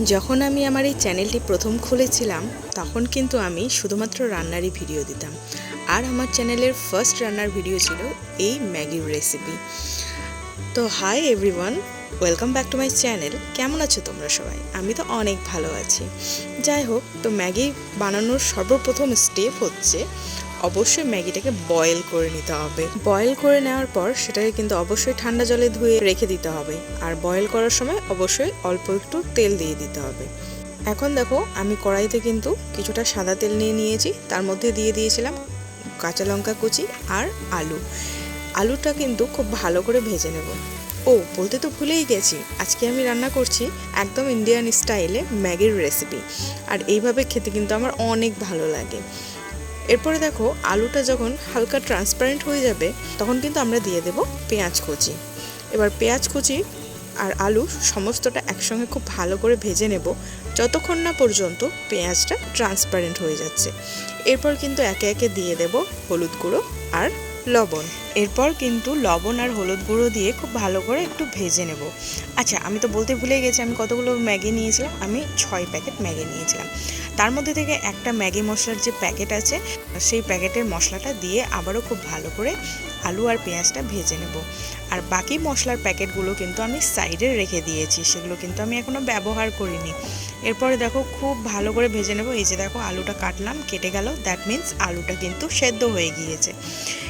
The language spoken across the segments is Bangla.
যখন আমি আমার এই চ্যানেলটি প্রথম খুলেছিলাম, তখন কিন্তু আমি শুধুমাত্র রান্নারই ভিডিও দিতাম। আর আমার চ্যানেলের ফার্স্ট রান্নার ভিডিও ছিল এই ম্যাগির রেসিপি তো hi everyone welcome back to my channel কেমন আছো তোমরা সবাই? আমি তো অনেক ভালো আছি। যাই হোক, তো ম্যাগি বানানোর সর্বপ্রথম স্টেপ হচ্ছে অবশ্যই ম্যাগিটাকে বয়েল করে নিতে হবে। বয়েল করে নেওয়ার পর সেটাকে কিন্তু অবশ্যই ঠান্ডা জলে ধুয়ে রেখে দিতে হবে। আর বয়েল করার সময় অবশ্যই অল্প একটু তেল দিয়ে দিতে হবে। এখন দেখো, আমি কড়াইতে কিন্তু কিছুটা সাদা তেল নিয়ে নিয়েছি। তার মধ্যে দিয়ে দিয়েছিলাম কাঁচা লঙ্কা কুচি আর আলু। আলুটা কিন্তু খুব ভালো করে ভেজে নেব। ও, বলতে তো ভুলেই গেছি। আজকে আমি রান্না করছি একদম ইন্ডিয়ান স্টাইলে ম্যাগির রেসিপি আর এইভাবে খেতে কিন্তু আমার অনেক ভালো লাগে। এরপরে দেখো, আলুটা যখন হালকা ট্রান্সপারেন্ট হয়ে যাবে, তখন কিন্তু আমরা দিয়ে দেব পেঁয়াজ কুচি। এবার পেঁয়াজ কুচি আর আলু সমস্তটা একসঙ্গে খুব ভালো করে ভেজে নেব, যতক্ষণ না পর্যন্ত পেঁয়াজটা ট্রান্সপারেন্ট হয়ে যাচ্ছে। এরপর কিন্তু একে একে দিয়ে দেব হলুদ গুঁড়ো আর লবণ। এরপর কিন্তু লবণ আর হলুদ গুঁড়ো দিয়ে খুব ভালো করে একটু ভেজে নেব। আচ্ছা আমি তো বলতে ভুলে গেছি, আমি কতগুলো ম্যাগি নিয়েছিলাম? আমি ছয় প্যাকেট ম্যাগি নিয়েছিলাম। তার মধ্যে থেকে একটা ম্যাগি মশলার যে প্যাকেট আছে, সেই প্যাকেটের মশলাটা দিয়ে আবারও খুব ভালো করে আলু আর পেঁয়াজটা ভেজে নেব। আর বাকি মশলার প্যাকেটগুলো কিন্তু আমি সাইডে রেখে দিয়েছি, সেগুলো কিন্তু আমি এখনও ব্যবহার করিনি। এরপরে দেখো, খুব ভালো করে ভেজে নেব। এই যে দেখো, আলুটা কাটলাম, কেটে গেল। দ্যাট মিন্স আলুটা কিন্তু সেদ্ধ হয়ে গিয়েছে।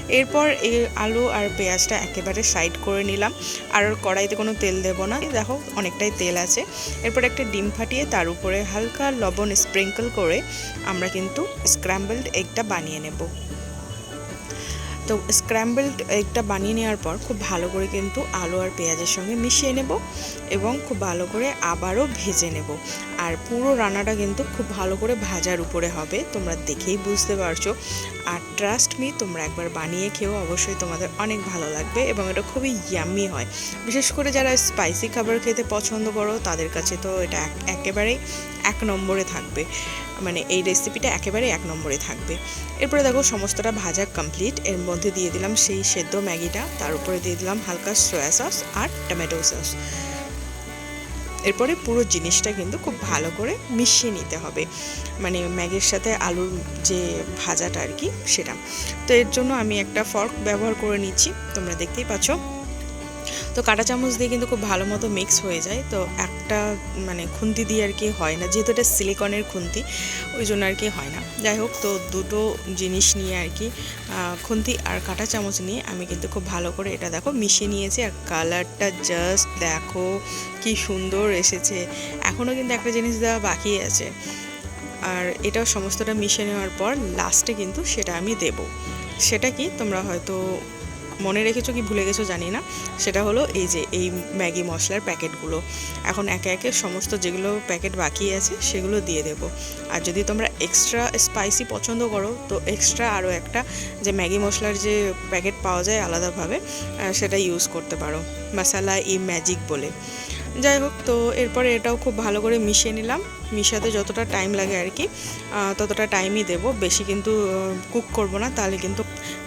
এরপর এই আলু আর পেঁয়াজটা একেবারে সাইড করে নিলাম। আর কড়াইতে কোনো তেল দেব না। দেখো, অনেকটাই তেল আছে। এরপর একটা ডিম ফাটিয়ে তার উপরে হালকা লবণ স্প্রিঙ্কল করে আমরা কিন্তু স্ক্র্যাম্বলড এগটা বানিয়ে নেব। তো স্ক্র্যাম্বলড এগটা বানিয়ে নেওয়ার পর খুব ভালো করে কিন্তু আলু আর পেঁয়াজের সঙ্গে মিশিয়ে নেব এবং খুব ভালো করে আবারও ভেজে নেব। আর পুরো রান্নাটা কিন্তু খুব ভালো করে ভাজার উপরে হবে, তোমরা দেখেই বুঝতে পারছ। আর ট্রাস্ট মি তোমরা একবার বানিয়ে খেয়েও অবশ্যই তোমাদের অনেক ভালো লাগবে এবং এটা খুবই ইয়াম্মি হয়। বিশেষ করে যারা স্পাইসি খাবার খেতে পছন্দ করো, তাদের কাছে তো এটা একেবারেই এক নম্বরে থাকবে। মানে এই রেসিপিটা একেবারে এক নম্বরে থাকবে। এরপরে দেখো সমস্তটা ভাজা কমপ্লিট এর মধ্যে দিয়ে দিলাম সেই সেদ্ধ ম্যাগিটা। তার উপরে দিয়ে দিলাম হালকা সয়া সস আর টমেটো সস এরপরে পুরো জিনিসটা কিন্তু খুব ভালো করে মিশিয়ে নিতে হবে। মানে ম্যাগির সাথে আলুর যে ভাজাটা আর কি, সেটা। তো এর জন্য আমি একটা ফর্ক ব্যবহার করে নিচ্ছি। তোমরা দেখতেই পাচ্ছ। তো কাঁটা চামচ দিয়ে কিন্তু খুব ভালো মতো মিক্স হয়ে যায়। তো একটা মানে খুন্তি দিয়ে আর কি হয় না, যেহেতু এটা সিলিকনের খুন্তি, ওই জন্য আর কি হয় না। যাই হোক, তো দুটো জিনিস নিয়ে আর কি খুন্তি আর কাঁটা চামচ নিয়ে আমি কিন্তু খুব ভালো করে এটা দেখো মিশিয়ে নিয়েছি। আর কালারটা জাস্ট দেখো কি সুন্দর এসেছে। এখনও কিন্তু একটা জিনিস দেওয়া বাকি আছে। আর এটা সমস্তটা মিশিয়ে নেওয়ার পর লাস্টে কিন্তু সেটা আমি দেব। সেটা কি? তোমরা হয়তো মনে রেখেছো কি ভুলে গেছো জানি না। সেটা হলো এই যে এই ম্যাগি মশলার প্যাকেটগুলো। এখন একে একে সমস্ত যেগুলো প্যাকেট বাকি আছে সেগুলো দিয়ে দেবো। আর যদি তোমরা এক্সট্রা স্পাইসি পছন্দ করো, তো এক্সট্রা আরও একটা যে ম্যাগি মশলার যে প্যাকেট পাওয়া যায় আলাদাভাবে সেটা ইউজ করতে পারো। মশালা ই ম্যাজিক বলে। যাই হোক, তো এরপরে এটাও খুব ভালো করে মিশিয়ে নিলাম। মিশাতে যতটা টাইম লাগে আর কি ততটা টাইমই দেবো। বেশি কিন্তু কুক করব না, তাহলে কিন্তু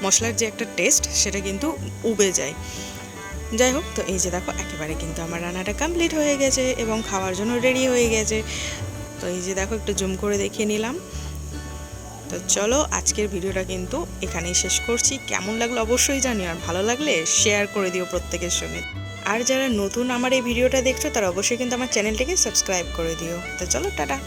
মশলার যে একটা টেস্ট সেটা কিন্তু উবে যায়। যাই হোক, তো এই যে দেখো, একেবারে কিন্তু আমার রান্নাটা কমপ্লিট হয়ে গেছে এবং খাওয়ার জন্য রেডি হয়ে গেছে। তো এই যে দেখো, একটু জুম করে দেখিয়ে নিলাম। তো চলো, আজকের ভিডিওটা কিন্তু এখানেই শেষ করছি। কেমন লাগল অবশ্যই জানি আর ভালো লাগলে শেয়ার করে দিও প্রত্যেকের সঙ্গে। আর যারা নতুন আমার এই ভিডিওটা দেখছ, তারা অবশ্যই কিন্তু আমার চ্যানেলটিকে সাবস্ক্রাইব করে দিও। তো চলো, টাটা!